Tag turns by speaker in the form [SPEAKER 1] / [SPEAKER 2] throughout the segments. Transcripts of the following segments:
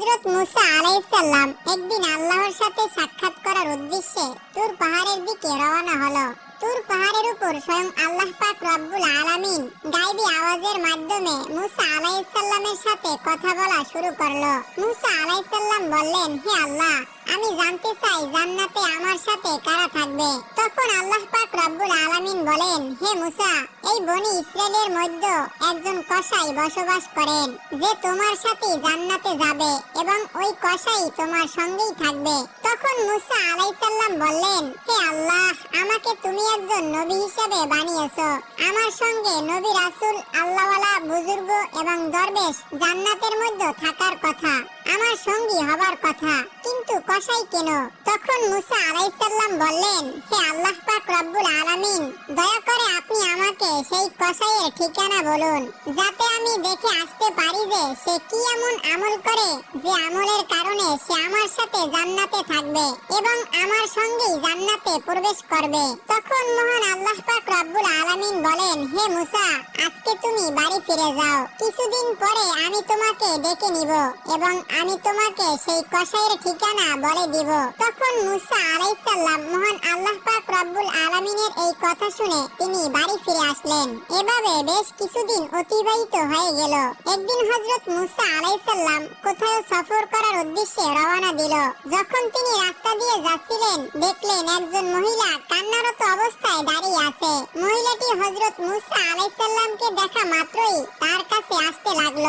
[SPEAKER 1] হযরত মুসা আলাইসাল্লাম একদিন আল্লাহর সাথে সাক্ষাৎ করার উদ্দেশ্যে তুর পাহাড়ের দিকে রওনা হলো। তুর পাহাড়ের উপর স্বয়ং আল্লাহ পাক রব্বুল আলামিন গাইবি আওয়াজের মাধ্যমে মুসা আলাইসাল্লামের সাথে কথা বলা শুরু করল। মুসা আলাইসাল্লাম বললেন, হে আল্লাহ আমি জানতে চাই জান্নাতে আমার সাথে কারা থাকবে? তখন আল্লাহ পাক রব্বুল আলামিন বলেন, হে মুসা, এই বনি ইসরায়েলের মধ্যে একজন কসাই বসবাস করেন, যে তোমার সাথে জান্নাতে যাবে এবং ওই কসাই তোমার সঙ্গেই থাকবে। তখন মুসা আলাইসাল্লাম বললেন, হে আল্লাহ, আমাকে তুমি একজন নবী হিসেবে বানিয়েছো। আমার সঙ্গে নবী রাসূল, আল্লাহওয়ালা, বুজুর্গ এবং দরবেশ জান্নাতের মধ্যে থাকার কথা। আমার সঙ্গী হবার কথা। কিন্তু কসাই কেন? তখন মুসা আলাইসাল্লাম বললেন, হে আল্লাহ পাক রব্বুল আলামিন, দয়া করে আপনি আমাকে সেই কসাইয়ের ঠিকানা বলুন, যাতে আমি দেখে আসতে পারি যে সে কি এমন আমল করে, যে আমলের কারণে সে আমার সাথে জান্নাতে থাকবে এবং আমার সঙ্গেই জান্নাতে প্রবেশ করবে। তখন মহান আল্লাহ পাক রব্বুল আলামিন বলেন, হে মুসা, আজকে তুমি বাড়ি ফিরে যাও। কিছুদিন পরে আমি তোমাকে ডেকে নিব এবং আমি তোমাকে সেই কসাইয়ের ঠিকানা বলে দিব। তখন মুসা আলাইসাল্লাম মহান আল্লাহ পাক রব্বুল আলামিনের এই কথা শুনে তিনি বাড়ি ফিরে আসলেন। এভাবে বেশ কিছুদিন অতিবাহিত হয়ে গেল। একদিন হজরত মুসা আলাইসাল্লাম কোথাও সফর করার উদ্দেশ্যে রওনা দিল। যখন তিনি রাস্তা দিয়ে যাচ্ছিলেন, দেখলেন একজন মহিলা কান্নারত অবস্থায় দাঁড়িয়ে আছে। মহিলাটি হযরত মুসা আলাইসাল্লামকে দেখা মাত্রই তার কাছে আসতে লাগল।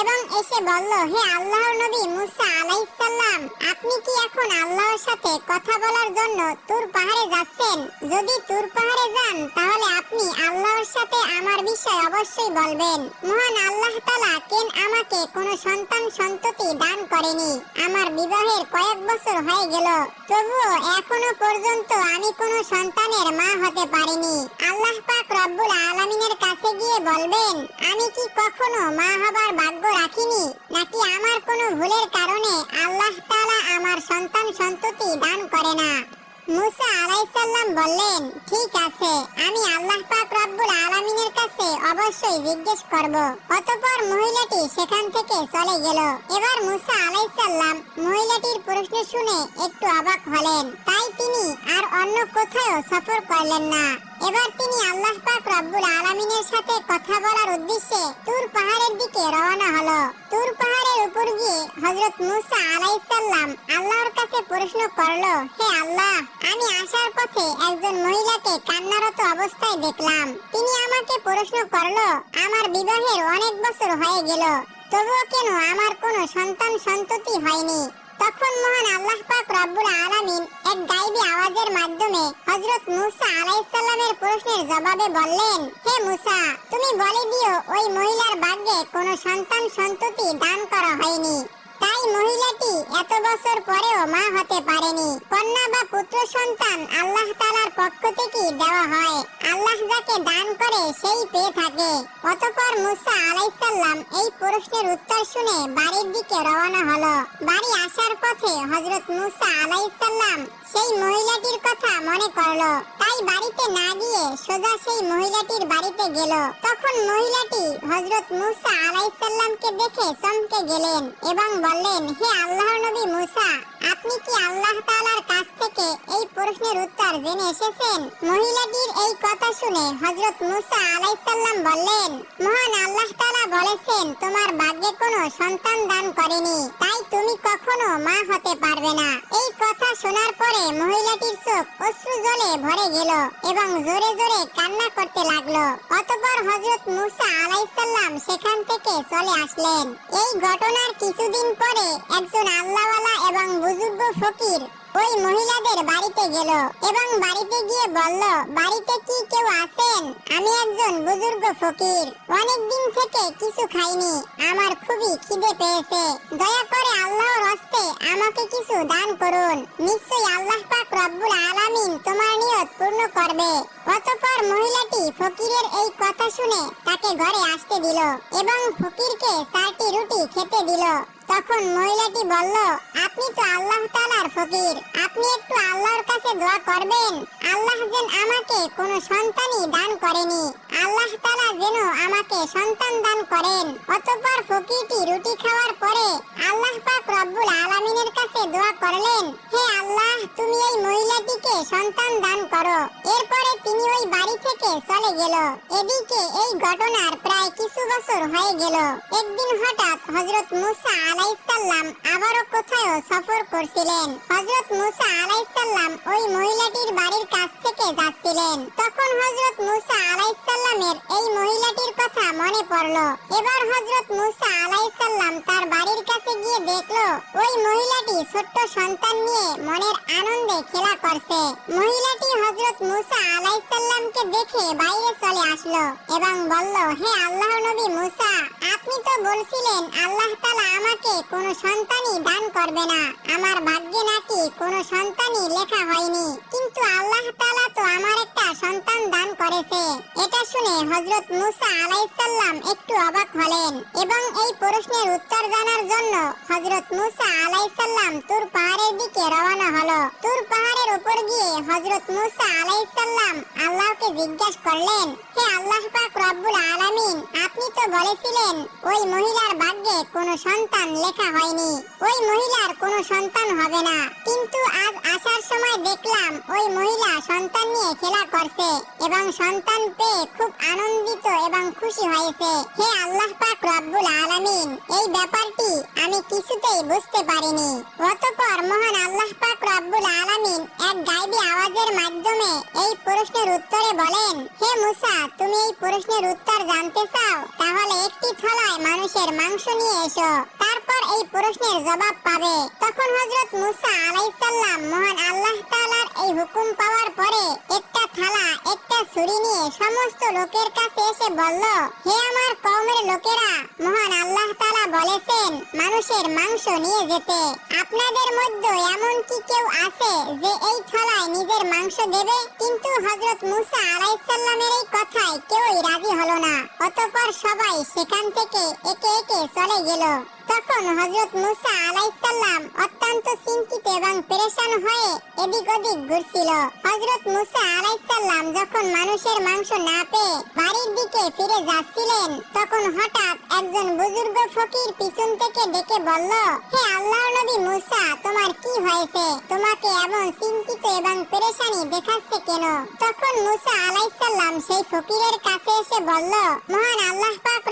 [SPEAKER 1] এবং এসে বলল, হে আল্লাহর নবী মুসা আলাইসাল্লাম আপনি কি এখন আল্লাহর সাথে কথা বলার জন্য তুর পাহাড়ে যাচ্ছেন? যদি তুর পাহাড়ে যান, তাহলে আপনি আল্লাহর সাথে আমার বিষয় অবশ্যই বলবেন। মহান আল্লাহ তাআলা কেন আমাকে কোনো সন্তান সন্ততি দান করেনি? আমার বিবাহের কয়েক বছর হয়ে গেল। তবুও এখনও পর্যন্ত আমি কোনো সন্তানের মা হতে পারিনি। আল্লাহ পাক রব্বুল আলামিনের কাছে গিয়ে বলবেন, আমি কি কখনো মা হবার ভাগ্য রাখিনি। নাকি আমার কোনো ভুলের কারণে আল্লাহ তাআলা আমার সন্তান সন্ততি দান করে না? মুসা আলাইসাল্লাম বললেন, ঠিক আছে, আমি আল্লাহ পাক রব্বুল আলামিনের কাছে অবশ্যই জিজ্ঞেস করব। অতঃপর মহিলাটি সেখান থেকে চলে গেল। এবার মুসা আলাইসাল্লাম মহিলাটির প্রশ্ন শুনে একটু অবাক হলেন। তাই তিনি আর অন্য কোথাও সফর করলেন না। এবার তিনি আল্লাহ পাক রব্বুল আলামিনের সাথে কথা বলার উদ্দেশ্যে তুর পাহাড়ের দিকে রওনা হলো। তুর পাহাড়ের উপর গিয়ে হযরত মুসা আলাইসাল্লাম আল্লাহর কাছে প্রশ্ন করল, হে আল্লাহ, আমি আসার পথে একজন মহিলাকে কান্নারত অবস্থায় দেখলাম। তিনি আমাকে প্রশ্ন করল, আমার বিবাহের অনেক বছর হয়ে গেল, তবুও কেন আমার কোনো সন্তান সন্ততি হয়নি? তখন মহান আল্লাহ পাক রব্বুল আলামিন এক গায়বী আওয়াজের মাধ্যমে হযরত মুসা আলাইহিসসালামের প্রশ্নের জবাবে বললেন, হে মুসা, তুমি বলে দিও ওই মহিলার ভাগ্যে কোনো সন্তান সন্ততি দান করা হয়নি। তাই মহিলাটি এত বছর পরেও মা হতে পারেনি। কন্যা বা পুত্র সন্তান আল্লাহ তাআলার পক্ষ থেকে দেওয়া হয়। আল্লাহ যাকে দান করে সেই পেয়ে থাকে। অতঃপর মুসা আলাইসাল্লাম এই প্রশ্নের উত্তর শুনে বাড়ির দিকে রওনা হলো। বাড়ি আসার পথে হযরত মুসা আলাইসাল্লাম সেই মহিলাটির কথা মনে করল। তাই বাড়িতে না গিয়ে সোজা সেই মহিলাটির বাড়িতে গেল। তখন মহিলাটি হযরত মুসা আলাইসাল্লামকে দেখে চমকে গেলেন এবং বললেন, হে আল্লাহ নবী মুসা, আপনি কি আল্লাহ তাআলার কাছ থেকে এই প্রশ্নের উত্তর জেনে এসেছেন মহিলাটির এই কথা শুনে হযরত মুসা আলাইসাল্লাম বললেন, মহান আল্লাহ তাআলা বলেছেন, তোমার ভাগ্যে কোনো সন্তান দান করেনি, তাই তুমি কখনো মা হতে পারবে না। এই কথা শোনার পরে মহিলাটির চোখ অশ্রু জলে ভরে গেল এবং জোরে জোরে কান্না করতে লাগল। অতঃপর হযরত মুসা আলাইসাল্লাম সেখান থেকে চলে আসলেন। এই ঘটনার কিছুদিন পরে একজন আল্লাহওয়ালা এবং বুজুর্গ ফকির ওই মহিলাদের বাড়িতে গেল এবং বাড়িতে গিয়ে বলল, বাড়িতে কি কেউ আছেন? আমি একজন বুজুর্গ ফকির। অনেক দিন থেকে কিছু খাইনি। আমার খুবই খিদে পেয়েছে। দয়া করে আল্লাহর হস্তে আমাকে কিছু দান করুন। নিশ্চয়ই আল্লাহ পাক রব্বুল আলামিন তোমার নিয়ত পূর্ণ করবে। অতঃপর মহিলাটি ফকিরের এই কথা শুনে তাকে ঘরে আসতে দিল এবং ফকিরকে চারটি রুটি খেতে দিল। তখন মহিলাটি বলল, আপনি তো আল্লাহ তাআলার ফকির। আপনি একটু আল্লাহর কাছে দোয়া করবেন। আল্লাহ যেন আমাকে কোনো সন্তানই দান করেনি। আল্লাহ তাআলা যেন আমাকে সন্তান দান করেন। অতঃপর ফকিরটি রুটি খাওয়ার পরে আল্লাহ পাক রব্বুল আলামিনের কাছে দোয়া করলেন, হে আল্লাহ, তুমি এই মহিলাটিকে সন্তান দান করো। এরপরে তিনি ওই বাড়ি থেকে চলে গেল। এদিকে এই ঘটনার প্রায় কিছু বছর হয়ে গেল। একদিন হঠাৎ হজরত মুসা আলাইসাল্লাম আবারও কোথাও সফর করছিলেন? হযরত মুসা আলাইসাল্লাম ওই মহিলাটির বাড়ির কাছ থেকে যাচ্ছিলেন। তখন হযরত মুসা আলাইসাল্লামের এই মহিলাটির কথা মনে পড়ল। এবার হযরত মুসা আলাইসাল্লাম তার বাড়ির কাছে গিয়ে দেখল, ওই মহিলাটি ছোট্ট সন্তান নিয়ে মনের আনন্দে খেলা করছে। মহিলাটি হযরত মুসা আলাইসাল্লামকে দেখে বাইরে চলে আসলো এবং বলল, হে আল্লাহ নবী মুসা, আপনি তো বলছিলেন, আল্লাহ তাআলা আমাকে কোনো সন্তানই দান করবে না। আমার ভাগ্যে নাকি কোনো সন্তানই লেখা হয়নি। কিন্তু আল্লাহ তাআলা তো আমার একটা সন্তান দান করেছে। এটা শুনে হযরত মুসা আলাইসাল্লাম একটু অবাক হলেন এবং এই প্রশ্নের উত্তর জানার জন্য হযরত মুসা আলাইসাল্লাম তুর পাহাড়ের দিকে রওনা হলো। তুর পাহাড়ের উপর গিয়ে হযরত মুসা আলাইসাল্লাম আল্লাহকে জিজ্ঞাসা করলেন, হে আল্লাহ পাক রব্বুল আলামিন, আপনি তো বলেছিলেন ওই মহিলার ভাগ্যে কোনো সন্তান লেখা হয়নি। ওই মহিলার কোনো সন্তান হবে না। কিন্তু আজ আসার সময় দেখলাম, ওই মহিলা সন্তান নিয়ে খেলা করছে এবং সন্তান পেয়ে খুব আনন্দিত এবং খুশি হয়েছে। হে আল্লাহ পাক রব্বুল আলামিন, এই ব্যাপারটি আমি কিছুতেই বুঝতে পারিনি। অতঃপর মহান আল্লাহ পাক রব্বুল আলামিন এক গাইবী আওয়াজের মাধ্যমে এই প্রশ্নের উত্তরে বলেন, হে মুসা, তুমি এই প্রশ্নের উত্তর জানতে চাও? তাহলে একটি থলায় মানুষের মাংস নিয়ে এসো। তারপর এই প্রশ্নের জবাব পাবে। তখন হযরত মুসা আলাইসাল্লাম মহান আল্লাহ তাআলার এই হুকুম পাওয়ার পরে একটা থালা, একটা ছুরি নিয়ে সমস্ত লোকের কাছে এসে বলল, হে আমার কওমের লোকেরা, মহান আল্লাহ তাআলা বলেছেন মানুষের মাংস নিয়ে যেতে। আপনাদের মধ্যে এমন কি কেউ আছে যে এই থালায় নিজের মাংস দেবে? কিন্তু হযরত মুসা আলাইসাল্লামের এই কথায় কেউই রাজি হলো না। অতঃপর সবাই সেখান থেকে একে একে চলে গেল। তখন হজরত মুসা আলাইসাল্লাম অত্যন্ত চিন্তিত এবং পেরেশান হয়ে এদিক ওদিক ঘুরছিল। হযরত মুসা আলাইসাল্লাম যখন মানুষের মাংস না পেয়ে বাড়ির দিকে ফিরে যাচ্ছিলেন, তখন হঠাৎ একজন বুজুর্গ ফকির পিছন থেকে ডেকে বলল, হে আল্লাহর নবী মুসা, তোমার কি হয়েছে? তোমাকে এমন চিন্তিত এবং পেরেশানি দেখাচ্ছে কেন? তখন মুসা আলাইসাল্লাম সেই ফকিরের কাছে এসে বলল, মহান আল্লাহ পাক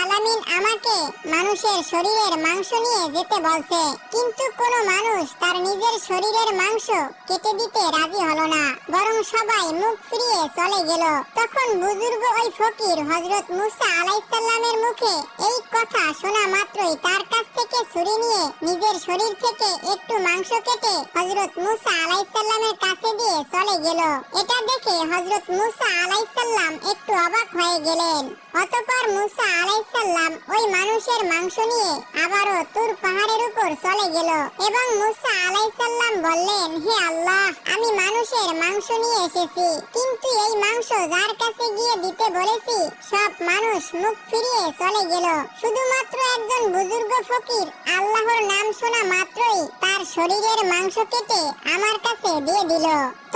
[SPEAKER 1] আলামিন আমাকে মানুষের শরীরের মাংস নিয়ে যেতে বলছে, কিন্তু কোন মানুষ তার নিজের শরীরের মাংস কেটে দিতে রাজি হলো না। বরং সবাই মুখ ফিরিয়ে চলে গেল। তখন বুজুর্গ ওই ফকির হযরত মুসা আলাইসাল্লামের মুখে এই কথা শোনা মাত্রই তার কাছ থেকে ছুরি নিয়ে নিজের শরীর থেকে একটু মাংস কেটে হযরত মুসা আলাইসাল্লামের কাছে দিয়ে চলে গেল। এটা দেখে হযরত মুসা আলাইসাল্লাম একটু অবাক হয়ে গেলেন। অতঃপর মুসা আলাইসাল্লাম ওই মানুষের মাংস নিয়ে আবারও তুর পাহাড়ের উপর চলে গেল। এবং মুসা আলাইসাল্লাম বললেন, হে আল্লাহ, আমি মানুষের মাংস নিয়ে এসেছি। কিন্তু এই মাংস যার কাছে গিয়ে দিতে বলেছি, সব মানুষ মুখ ফিরিয়ে চলে গেল। শুধুমাত্র একজন বুজুর্গ ফকির, আল্লাহর নাম শোনা মাত্রই তার শরীরের মাংস কেটে আমার কাছে দিয়ে দিল।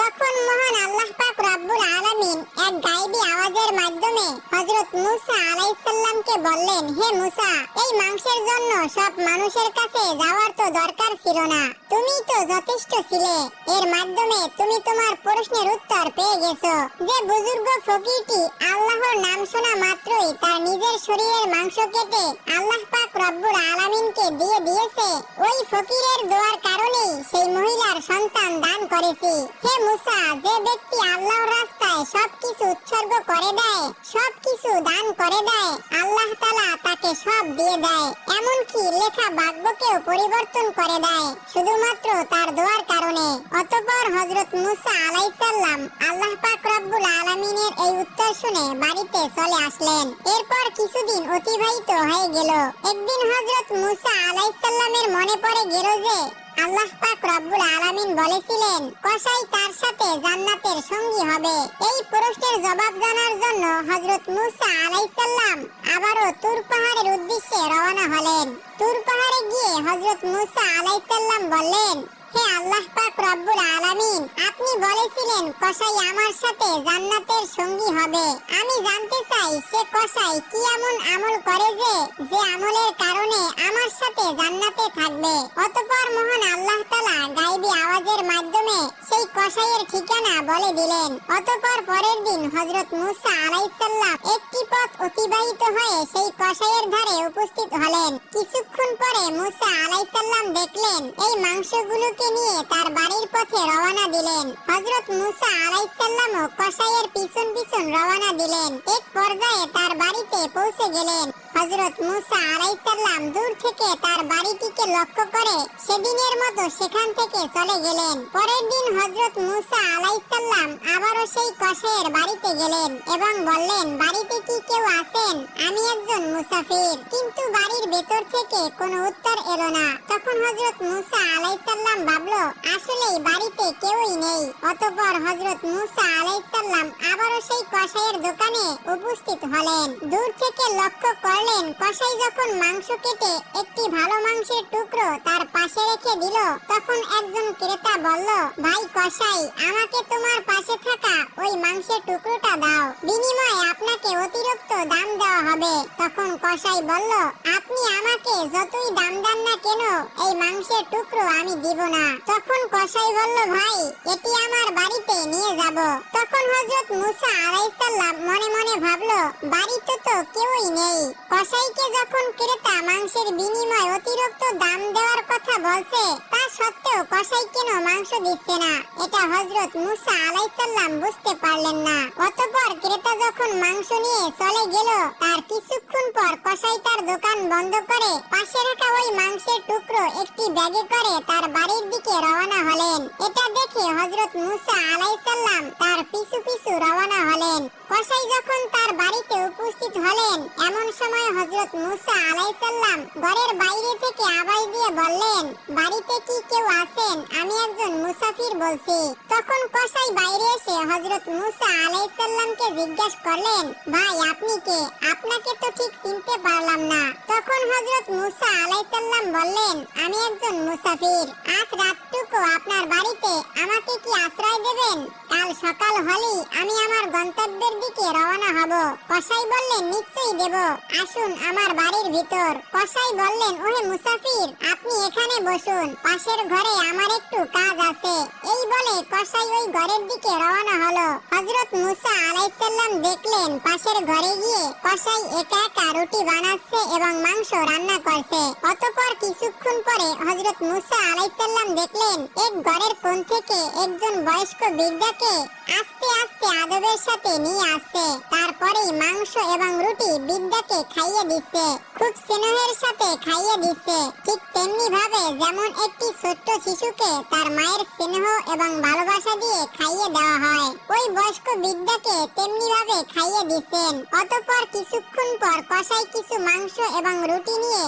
[SPEAKER 1] তখন মহান আল্লাহ পাক রব্বুল আলামিন এক গায়েবী আওয়াজের মাধ্যমে হযরত মুসা আলাইসাল্লামকে বললেন, হে মুসা, এই মাংসের জন্য সব মানুষের কাছে যাওয়ার তো দরকার ছিল না। তুমি তো যথেষ্ট ছিলে। এর মাধ্যমে তুমি তোমার প্রশ্নের উত্তর পেয়ে গেছো। যে বুজুর্গ ফকিরটি আল্লাহর নাম শোনা মাত্রই তার নিজের শরীরের মাংস কেটে আল্লাহ পাক রব্বুল আলামিনকে দিয়ে দিয়েছে, ওই ফকিরের দোয়ার কারণেই সেই মহিলার সন্তান দান করেছি। হে মুসা, যে ব্যক্তি আল্লাহর রাস্তায় সবকিছু উৎসর্গ করে দেয়, সবকিছু দান করে দেয়, আল্লাহ তাআলা তাকে সব দিয়ে দেয়। এমনকি লেখা ভাগ্যকেও পরিবর্তন করে দেয়, শুধুমাত্র তার দোয়ার কারণে। অতঃপর হযরত মুসা আলাইসাল্লাম আল্লাহ পাক রব্বুল আলামিনের এই উত্তর শুনে বাড়িতে চলে আসলেন। এরপর কিছুদিন অতিবাহিত হয়ে গেল। একদিন হযরত মুসা আলাইসাল্লামের মনে পড়ে গেল যে আল্লাহ পাক রব্বুল আলামিন বলেছিলেন, কসাই তার সাথে জান্নাতের সঙ্গী হবে। এই প্রশ্নের জবাব জানার জন্য হযরত মুসা আলাইহিসসালাম আবারও তুর পাহাড়ের উদ্দেশ্যে রওনা হলেন। তুর পাহাড়ে গিয়ে হযরত মুসা আলাইহিসসালাম বললেন হে আল্লাহ পাক রব্বুল আলামিন, আপনি বলেছিলেন কসাই আমার সাথে জান্নাতের সঙ্গী হবে। আমি জানতে চাই সে কসাই কি এমন আমল করে যে যে আমলের কারণে আমার সাথে জান্নাতে থাকবে। অতঃপর মহান আল্লাহ তাআলা গায়বী আওয়াজের মাধ্যমে সেই কসাইয়ের ঠিকানা বলে দিলেন। অতঃপর পরের দিন হযরত মুসা আলাইহিসসালাম একটি পথ অতিবাহিত হয়ে সেই কসাইয়ের ধারে উপস্থিত হলেন। কিছুক্ষণ পরে মুসা আলাইহিসসালাম দেখলেন এই মাংসগুলোকে নিয়ে তার বাড়ির পথে রওনা দিলেন। হযরত মুসা আলাইহিসসালামও কসাইয়ের পিছন পিছন রওনা দিলেন। এক পর্যায়ে তার বাড়িতে পৌঁছে গেলেন। হযরত মুসা আলাইহিসসালাম দূর থেকে তার বাড়িটিকে লক্ষ্য করে সেদিনের মতো সেখান থেকে চলে গেলেন। পরের দিন হযরত মুসা আলাইহিসসালাম আবারও সেই কসাইয়ের বাড়িতে গেলেন এবং বললেন, বাড়িতে কি কেউ আছেন? আমি একজন মুসাফির। কিন্তু বাড়ির ভেতর থেকে কোনো উত্তর এলো না। তখন হযরত মুসা আলাইহিসসালাম ভাবলো, আসলেই বাড়িতে কেউই নেই। অতঃপর হযরত মুসা আলাইহিসসালাম আবারও সেই কসাইয়ের দোকানে উপস্থিত হলেন। দূর থেকে লক্ষ্য করলেন, কসাই যখন মাংস কেটে একটি ভালো মাংসের টুকরো তার পাশে রেখে দিল, তখন একজন ক্রেতা বলল, ভাই কসাই, আমাকে তোমার পাশে থাকা ওই মাংসের টুকরোটা দাও। বিনিময়ে আপনাকে অতিরিক্ত দাম দেওয়া হবে। তখন কসাই বলল, আপনি আমাকে যতই দাম দেন না কেন, এই মাংসের টুকরো আমি দিব না। তখন কসাই বলল, ভাই, এটি আমার বাড়িতে নিয়ে যাব। তখন হযরত মুসা আলাইহিসসালাম মনে মনে ভাবলো, বাড়িতে তো কেউই নেই। কসাইকে যখন ক্রেতা মাংসের বিনিময়ে অতিরিক্ত দাম দেওয়ার কথা বলছে, তা সত্ত্বেও কসাই কেন মাংস দিচ্ছে না? এটা হযরত মুসা আলাইহিসসালাম বুঝতে পারলেন না। অতঃপর ক্রেতা যখন মাংস নিয়ে চলে গেল, তার কিছুক্ষণ পর কসাই তার দোকান বন্ধ করে পাশে রাখা ওই মাংসের টুকরো একটি ব্যাগে করে তার বাড়ির দিকে রওনা হলেন। এটা দেখে হযরত মুসা আলাইহিস সালাম তার পিছু পিছু রওনা হলেন। কসাই যখন তার বাড়িতে উপস্থিত হলেন। এমন সময় হযরত মুসা আলাইহিসসালাম ঘরের বাইরে থেকে আওয়াজ দিয়ে বললেন, বাড়িতে কি কেউ আছেন? আমি একজন মুসাফির বলছি। তখন কসাই বাইরে এসে হযরত মুসা আলাইহিসসালামকে জিজ্ঞাসা করলেন, ভাই, আপনি কে? আপনাকে তো ঠিক চিনতে পারলাম না। তখন হযরত মুসা আলাইহিসসালাম বললেন, আমি একজন মুসাফির। আজ রাতটুকু আপনার বাড়িতে আমাকে কি আশ্রয় দেবেন? কাল সকাল হলেই আমি আমার গন্তব্যের দিকে রওনা হব। কসাই বললেন, নিশ্চয়ই দেব। আসুন আমার বাড়ির ভিতর। কসাই বললেন, ওহে মুসাফির, আপনি এখানে বসুন। পাশের ঘরে আমার একটু কাজ আছে। এই বলে কসাই ওই ঘরের দিকে রওনা হলো। হযরত মুসা আলাইহিসসালাম দেখলেন পাশের ঘরে গিয়ে কসাই একা একা রুটি বানাচ্ছে এবং মাংস রান্না করছে। অতঃপর কিছুক্ষণ পরে হযরত মুসা আলাইহিসসালাম দেখলেন এক ঘরের কোণ থেকে একজন বয়স্ক বৃদ্ধাকে আস্তে আস্তে আদবের সাথে নিয়ে আসছে। তারপরেই মাংস এবং রুটি বৃদ্ধাকে খাইয়ে দিচ্ছে। খুব স্নেহের সাথে খাইয়ে দিচ্ছে। ঠিক তেমনি ভাবে যেমন একটি ছোট্ট শিশুকে তার মায়ের স্নেহ এবং ভালোবাসা দিয়ে খাইয়ে দেওয়া হয়। ওই বয়স্ক বৃদ্ধাকে তেমনি ভাবে খাইয়ে দিচ্ছেন। অতঃপর কিছুক্ষণ পর কষাই কিছু মাংস এবং রুটি নিয়ে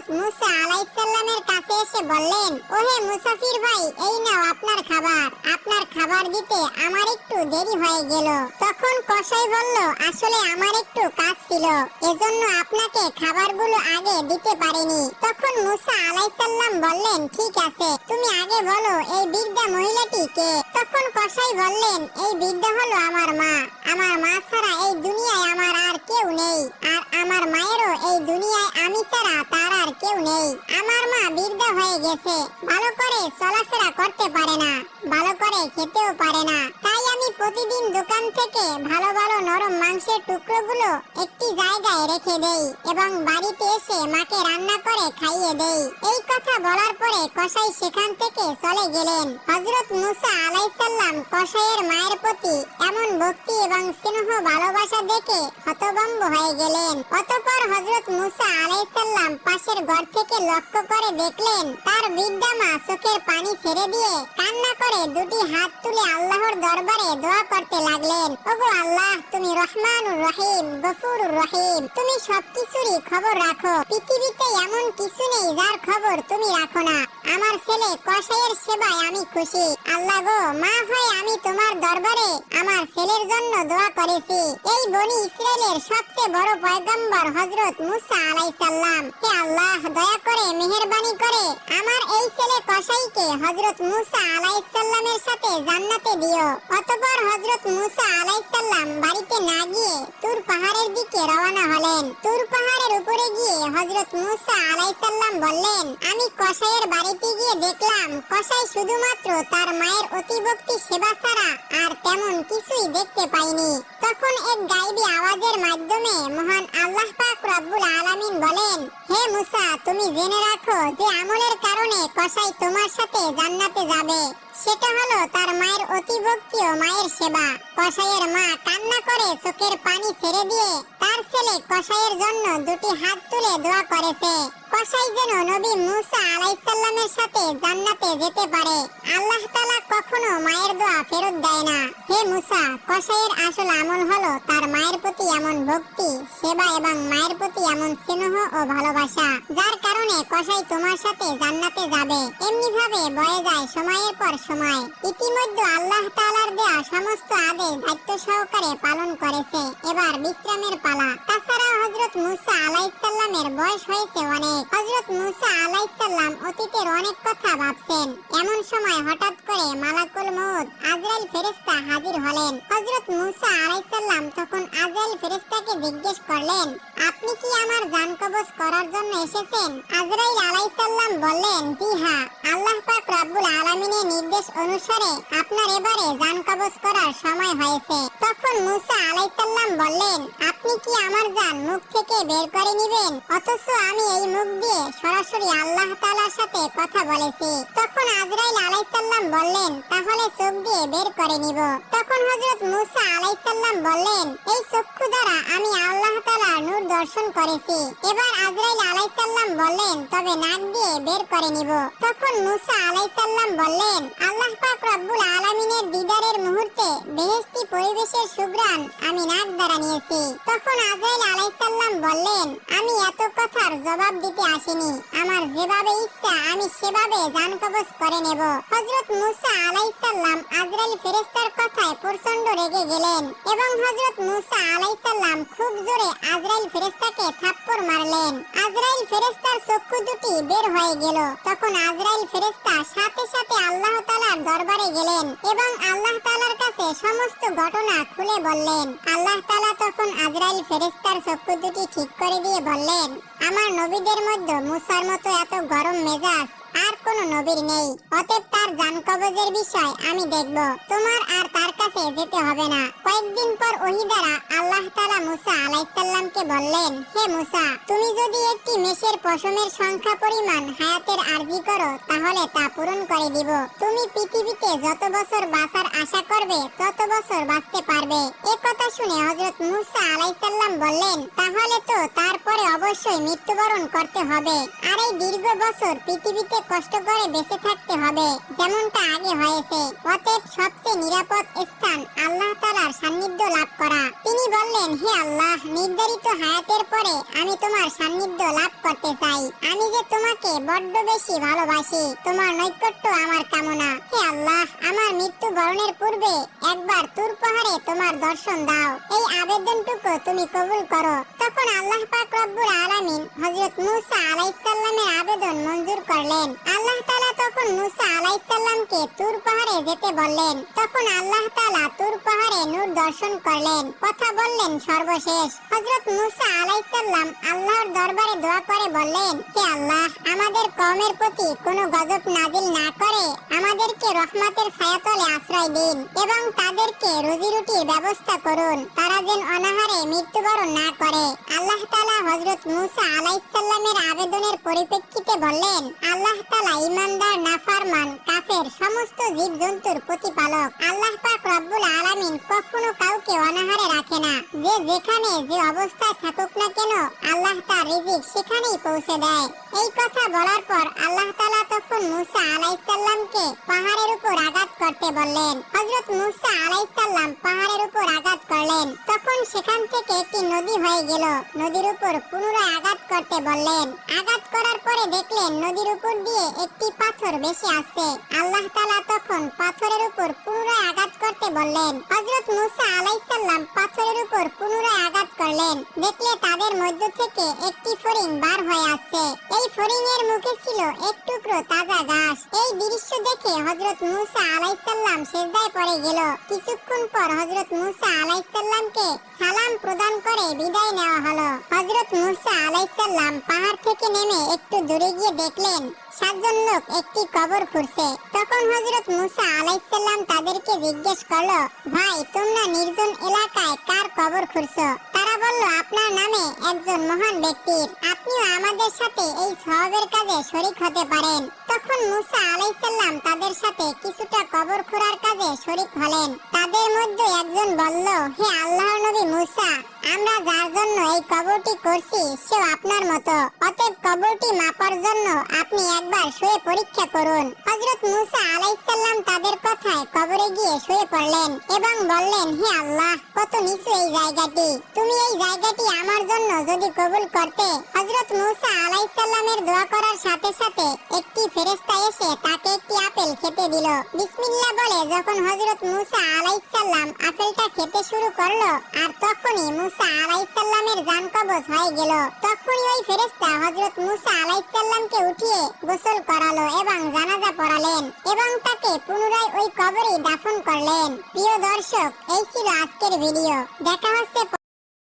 [SPEAKER 1] হযরত মুসা আলাইহিসসালামের কাছে এসে বললেন, ওহে মুসাফির ভাই, এই নাও আপনার খাবার। আপনার খাবার দিতে আমার একটু দেরি হয়ে গেল। তখন কসাই বলল, আসলে আমার একটু কাজ ছিল, এজন্য আপনাকে খাবারগুলো আগে দিতে পারিনি। তখন মুসা আলাইহিসসালাম বললেন, ঠিক আছে, তুমি আগে বলো, এই বৃদ্ধা মহিলাটি কে? তখন কসাই বললেন, এই বৃদ্ধা হলো আমার মা। আমার মা ছাড়া এই দুনিয়ায় আমার আর কেউ নেই। আর আমার মায়েরও এই দুনিয়ায় আমি ছাড়া তার আর কেউ নেই। আমার মা বৃদ্ধা হয়ে গেছে। ভালো করে চলাফেরা করতে পারে না। ভালো করে খেতেও পারে না। তাই আমি প্রতিদিন দোকান থেকে ভালো ভালো নরম মাংসের টুকরোগুলো একটি জায়গায় রেখে দেই এবং বাড়িতে এসে মাকে রান্না করে খাইয়ে দেই। এই কথা বলার পরে কসাই সেখান থেকে চলে গেলেন। হযরত মুসা আলাইহিসসালাম কসাইয়ের মায়ের প্রতি এমন ভক্তি এবং স্নেহ ভালোবাসা দেখে হতভম্ব হয়ে গেলেন। অতঃপর হযরত মুসা আলাইহিসসালাম পাশের ঘর থেকে লক্ষ্য করে দেখলেন, তার বৃদ্ধা মা চোখের পানি ছেড়ে দিয়ে কান্না করে দুটি হাত তুলে আল্লাহর দরবারে দোয়া করতে লাগলেন। ওগো আল্লাহ, তুমি রহমানুর তুমি সবকিছুরই খবর রাখো। পৃথিবীতে এমন কিছু নেই যার খবর তুমি রাখো না। আমার ছেলে কসাইয়ের সেবায় আমি খুশি। আল্লাহ গো, মা হয়ে আমি তোমার দরবারে আমার ছেলের জন্য দোয়া করেছি। এই বনি ইসরায়েলের সবচেয়ে বড় পয়গম্বর হযরত মুসা আলাইসাল্লাম হে আল্লাহ, দয়া করে মেহেরবানি করে আমার এই ছেলে কসাইকে হযরত মুসা আলাইসাল্লামের সাথে জান্নাতে দিও। অতঃপর হযরত মুসা আলাইসাল্লাম বাড়িতে না গিয়ে তুর পাহাড়ের দিকে রওনা হলেন। তুর পাহাড়ের উপরে গিয়ে হযরত মুসা আলাইসাল্লাম বললেন, আমি কসাইয়ের বাড়িতে গিয়ে দেখলাম, কসাই শুধুমাত্র তার মায়ের অতিভক্তি সেবা ছাড়া আর তেমন কিছুই দেখতে পাইনি তখন এক গাইবী আওয়াজের মাধ্যমে মহান আল্লাহ পাক রব্বুল আলামিন বলেন, হে মুসা, তুমি জেনে রাখো যে আমলের কারণে কসাই তোমার সাথে জান্নাতে যাবে। সেটা হলো তার মায়ের অতিভক্তি ও মায়ের সেবা। কসাইয়ের মা কান্না করে চোখের পানি ছেড়ে দিয়ে তার ছেলে কসাইয়ের জন্য দুটি হাত তুলে দোয়া করেছে। কসাই যেন নবী মুসা আলাইসাল্লামের সাথে জান্নাতে যেতে পারে। আল্লাহ তাআলা কখনো মায়ের দোয়া ফেরত দেয় না। হে মুসা, কসাইয়ের আসল আমল হলো তার মায়ের প্রতি এমন ভক্তি, সেবা এবং মায়ের প্রতি এমন স্নেহ ও ভালোবাসা। যার কারণে কসাই তোমার সাথে জান্নাতে যাবে। এমনি ভাবে বয়ে যায় সময়ের পর সময়। ইতিমধ্যে আল্লাহ তাআলার দেয়া সমস্ত আদেশ দায়িত্ব সহকারে পালন করেছে। এবার বিশ্রামের পালা। তাছাড়া হযরত মুসা আলাইহিসসালামের বয়স হয়েছে অনেক। হযরত মুসা আলাইহিসসালাম অতীতের অনেক কথা ভাবছেন। এমন সময় হঠাৎ করে মালাকুল মউত আজরাইল ফেরেশতা হাজির হলেন। হযরত মুসা আলাইহিসসালাম তখন আজরাইল ফেরেশতাকে জিজ্ঞেস করলেন, আপনি কি আমার জান কবজ করার জন্য এসেছেন? আজরাইল আলাইহিসসালাম বললেন, জি হ্যাঁ আল্লাহ পাক রব্বুল আলামিনের নির্দেশ অনুসারে আপনার এবারে জান কবজ করার সময় হয়েছে। তখন মুসা আলাইহিসসালাম বললেন, আপনি কি আমার জান মুখ থেকে বের করে নেবেন? অথচ আমি এই মুখ দিয়ে সরাসরি আল্লাহ তাআলার সাথে কথা বলেছি। তখন আজরাইল আলাইহিসসালাম বললেন, তাহলে চোখ দিয়ে বের করে নিব। তখন হযরত মুসা আলাইহিসসালাম বললেন, এই চক্ষু দ্বারা আমি আল্লাহ তাআলার নূর দর্শন করেছি। এবার আজরাইল আলাইহিসসালাম বললেন, তবে নাক দিয়ে বের করে নিব। তখন মুসা আলাইহিসসালাম বললেন, আল্লাহ পাক রব্বুল আলামিনের দিদারের মুহূর্তে বেহেশতি পরিবেশের সুগ্রাণ আমি নাক দ্বারা নিয়েছি। তখন আজরাইল আলাইহিসসালাম বললেন, আমি এত কথার জবাব দিতে আসিনি। আমার যেভাবে ইচ্ছা, আমি সেভাবে জান কবজ করে নেব। হজরত মুসা আলাইসাল্লাম আজরাইল ফেরেস্তার কথায় প্রচণ্ড রেগে গেলেন এবং হজরত মুসা আলাইসাল্লাম খুব জোরে আজরাইল ফেরেস্তাকে থাপ্পড় মারলেন। আজরাইল ফেরেশতার চক্ষু দুটি বের হয়ে গেল। তখন আজরাইল ফেরেশতা সাথে সাথে আল্লাহ তাআলার দরবারে গেলেন এবং আল্লাহ তাআলার কাছে সমস্ত ঘটনা খুলে বললেন। আল্লাহ তাআলা তখন আজরাইল ফেরেশতার চক্ষু দুটি ঠিক করে দিয়ে বললেন, আমার নবীদের মধ্যে মুসার মতো এত গরম মেজাজ আর কোন নবীর নেই। অতএব তার জান কবজের বিষয় আমি দেখব। তোমার আর তার কাছে যেতে হবে না। কয়েকদিন পর ওহি দ্বারা আল্লাহ তাআলা মুসা আলাইহিসসালামকে বললেন, হে মুসা, তুমি যদি একটি মেষের পশমের সংখ্যা পরিমাণ হায়াতের আরজি করো, তাহলে তা পূরণ করে দিব। তুমি পৃথিবীতে যত বছর বাঁচার আশা করবে, তত বছর বাঁচতে পারবে। এ কথা শুনে হযরত মুসা আলাইহিসসালাম বললেন, তাহলে তো তারপরে অবশ্যই মৃত্যুবরণ করতে হবে। আর এই দীর্ঘ বছর পৃথিবীতে কষ্ট করে বেঁচে থাকতে হবে, যেমনটা আগে হয়েছে। অতএব সবচেয়ে নিরাপদ স্থান আল্লাহ তাআলার সান্নিধ্য লাভ করা। তিনি বললেন, হে আল্লাহ, নির্ধারিত হায়াতের পরে আমি তোমার সান্নিধ্য লাভ করতে চাই। আমি যে তোমাকে বড্ড বেশি ভালোবাসি, তোমার নৈকট্য আমার কামনা। হে আল্লাহ, আমার মৃত্যু বরণের পূর্বে একবার তুর পাহাড়ে তোমার দর্শন দাও। এই আবেদনটুকু তুমি কবুল করো। তখন আল্লাহ পাক রব্বুল আলামিন হযরত মুসা আলাইহিসসালামের আবেদন মঞ্জুর করলেন। আল্লাহ তখন মুসা আলাইহিসসালামকে তুর পাহাড়ে যেতে বললেন, তখন আল্লাহ তাআলা তুর পাহাড়ে নূর দর্শন করলেন। কথা বললেন সর্বশেষ। হযরত মুসা আলাইহিসসালাম আল্লাহর দরবারে দোয়া করে বললেন, হে আল্লাহ, আমাদের কওমের প্রতি কোনো গজব নাজিল না করে, আমাদেরকে রহমতের ছায়াতলে আশ্রয় দিন এবং তাদেরকে রুজি রুটির ব্যবস্থা করুন। তারা যেন অনাহারে মৃত্যুবরণ না করে। আল্লাহ তাআলা হযরত মুসা আলাইহিসসালামের আবেদনের পরিপ্রেক্ষিতে বললেন, আল্লাহ তাআলা ঈমানদার না নাফারমান, কাফের সমস্ত জীবজন্তুর প্রতিপালক। আল্লাহ পাক রব্বুল আলামিন কখনো কাউকে অনাহারে রাখে না। যে যেখানে যে অবস্থায় থাকুক না কেন, আল্লাহ তার রিজিক সেখানেই পৌঁছে দেয়। এই কথা বলার পর আল্লাহ তাআলা তখন মুসা আলাইসাল্লামকে পাহাড়ের উপর আঘাত করতে বললেন। হযরত মুসা আলাইসাল্লাম পাহাড়ের উপর আঘাত করলেন। তখন সেখান থেকে একটি নদী হয়ে গেল। নদীর উপর পুনরায় আঘাত করতে বললেন। আঘাত করার পরে দেখলেন নদীর উপর দিয়ে একটি পাথর বেশি আসছে আল্লাহ তাআলা তখন পাথরের উপর পুনরায় আঘাত করতে বললেন। হযরত মুসা আলাইসাল্লাম পাথরের উপর পুনরায় আঘাত করলেন। দেখলে তাদের মধ্য থেকে একটি ফড়িং বার হয়ে আসছে। এই ফড়িং এর মুখে ছিল এক টুকরো তাজা ঘাস। এই দৃশ্য দেখে হযরত মুসা আলাইসাল্লাম সেজদায় পড়ে গেল। কিছুক্ষণ পর হযরত মুসা আলাইসাল্লামকে সালাম প্রদান করে বিদায় নেওয়া হলো। হযরত মুসা আলাইসাল্লাম পাহাড় থেকে নেমে একটু দূরে গিয়ে দেখলেন, সাতজন লোক একটি কবর খুঁড়ছে। তখন হযরত মুসা আলাইসাল্লাম তাদেরকে জিজ্ঞেস করল, ভাই, তোমরা নির্জন এলাকায় কার কবর খুঁড়ছো? তারা বলল, আপনার নামে একজন মহান ব্যক্তির। আপনিও আমাদের সাথে এই সওয়াবের কাজে শরীক হতে পারেন। তখন মুসা আলাইসাল্লাম তাদের সাথে কিছুটা কবর খোঁড়ার কাজে শরীক হলেন। তাদের মধ্যে একজন বলল, হে আল্লাহর নবী মুসা, আমরা যার জন্য এই কবরটি করছি, সেও আপনার মতো। অতএব কবরটি মাপার জন্য আপনি একবার শুয়ে পরীক্ষা করুন। হযরত মুসা আলাইসাল্লাম তাদের কথায় কবরে গিয়ে শুয়ে পড়লেন এবং বললেন, হে আল্লাহ, কত নিচু এই জায়গাটি। তুমি এই জায়গাটি আমার জন্য যদি কবুল করতে। হযরত মুসা আলাইসাল্লামের দোয়া করার সাথে সাথে একটি ফেরেশতা এসে তাকে একটি আপেল খেতে দিল। বিসমিল্লাহ বলে যখন হযরত মুসা আলাইসাল্লাম আপেলটা খেতে শুরু করল, আর তখনই মুসা আলাইসাল্লামের জান কবজ হয়ে গেল। তখনই ওই ফেরেস্তা হজরত মুসা আলাইসাল্লামকে উঠিয়ে গোসল করালো এবং জানাজা পড়ালেন এবং তাকে পুনরায় ওই কবরে দাফন করলেন। প্রিয় দর্শক, এই ছিল আজকের ভিডিও। দেখা হচ্ছে